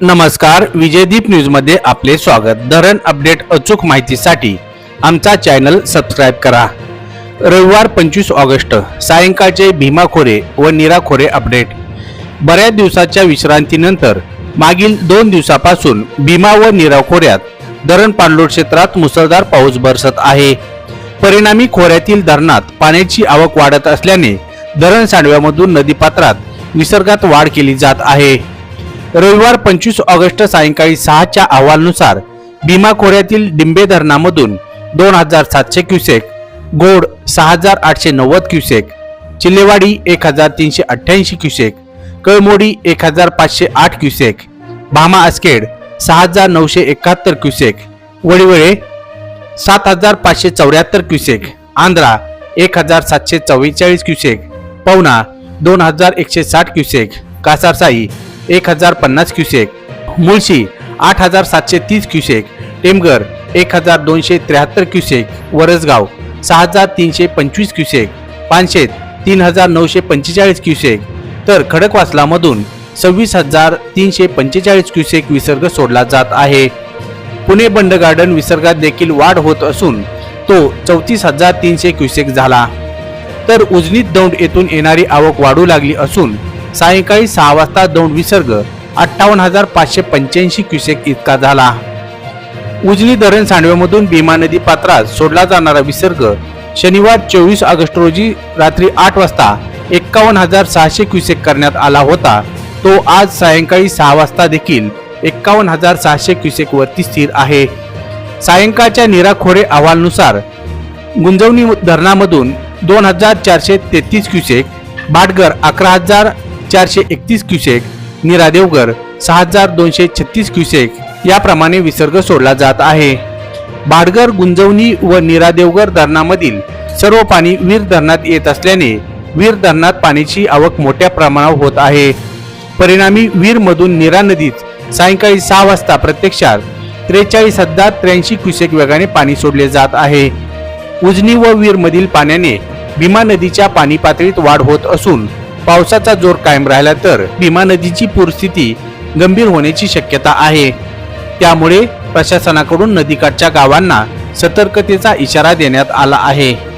नमस्कार विजयदीप न्यूजमध्ये आपले स्वागत. धरण अपडेट अचूक माहितीसाठी आमचा चॅनल सबस्क्राईब करा. रविवार पंचवीस ऑगस्ट सायंकाळचे भीमा खोरे व नीरा खोरे अपडेट. बऱ्याच दिवसाच्या विश्रांतीनंतर मागील दोन दिवसापासून भीमा व नीरा खोऱ्यात धरण पाणलोट क्षेत्रात मुसळधार पाऊस बरसत आहे. परिणामी खोऱ्यातील धरणात पाण्याची आवक वाढत असल्याने धरण सांडव्यामधून नदीपात्रात निसर्गात वाढ केली जात आहे. रविवार पंचवीस ऑगस्ट सायंकाळी सहाच्या अहवालनुसार भीमा खोऱ्यातील डिंबे धरणामधून दोन हजार सातशे क्युसेक गोड सहा हजार आठशे नव्वद क्युसेक चिल्लेवाडी एक हजार तीनशे अठ्ठ्याऐंशी क्युसेक कळमोडी एक हजार पाचशे आठ क्युसेक भामा आस्केड सहा हजार नऊशे एकाहत्तर क्युसेक वडिवळे सात हजार पाचशे चौऱ्याहत्तर क्युसेक आंध्रा एक हजार सातशे चव्वेचाळीस क्युसेक पवना दोन हजार एकशे साठ क्युसेक कासारसाई एक हजार पन्नास क्युसेक मुळशी आठ हजार सातशे तीस क्युसेक टेमगर एक हजार दोनशे त्र्याहत्तर क्युसेक वरसगाव सहा हजार तीनशे पंचवीस क्युसेक पानशेत तीन हजार नऊशे पंचेचाळीस क्युसेक तर खडकवासलामधून सव्वीस हजार तीनशे पंचेचाळीस क्युसेक विसर्ग सोडला जात आहे. पुणे बंड गार्डन विसर्गात देखील वाढ होत असून तो चौतीस हजार तीनशे क्युसेक झाला. तर उजनीत दौंड येथून येणारी आवक वाढू लागली असून सायंकाळी सहा वाजता दौंड विसर्ग अठ्ठावन्न हजार पाचशे पंच्याऐंशी क्युसेक इतका झाला. उजनी धरण सांडव्यामधून भीमा नदी पात्रात सोडला जाणारा विसर्ग शनिवार चोवीस ऑगस्ट रोजी रात्री आठ वाजता एक्कावन्न हजार सहाशे क्युसेक करण्यात आला होता. तो आज सायंकाळी सहा वाजता देखील एक्कावन्न हजार सहाशे क्युसेक वरती स्थिर आहे. सायंकाळच्या निराखोरे अहवालनुसार गुंजवणी धरणामधून दोन हजार चारशे तेहतीस क्युसेक भाटघर अकरा हजार चारशे एकतीस क्युसेक निरादेवगर सहा हजार दोनशे छत्तीस क्युसेक याप्रमाणे विसर्ग सोडला जात आहे. भाडगर गुंजवणी व निरादेवगर धरणामधील सर्व पाणी वीर धरणात येत असल्याने वीर धरणात पाण्याची आवक मोठ्या प्रमाणावर होत आहे. परिणामी वीर मधून नीरा नदीत सायंकाळी सहा वाजता प्रत्यक्षात त्रेचाळीस हजार त्र्याऐंशी क्युसेक वेगाने पाणी सोडले जात आहे. उजनी व वीर मधील पाण्याने भीमा नदीच्या पाणी पातळीत वाढ होत असून पावसाचा जोर कायम राहिला तर भीमा नदीची पूरस्थिती गंभीर होण्याची शक्यता आहे. त्यामुळे प्रशासनाकडून नदीकाठच्या गावांना सतर्कतेचा इशारा देण्यात आला आहे.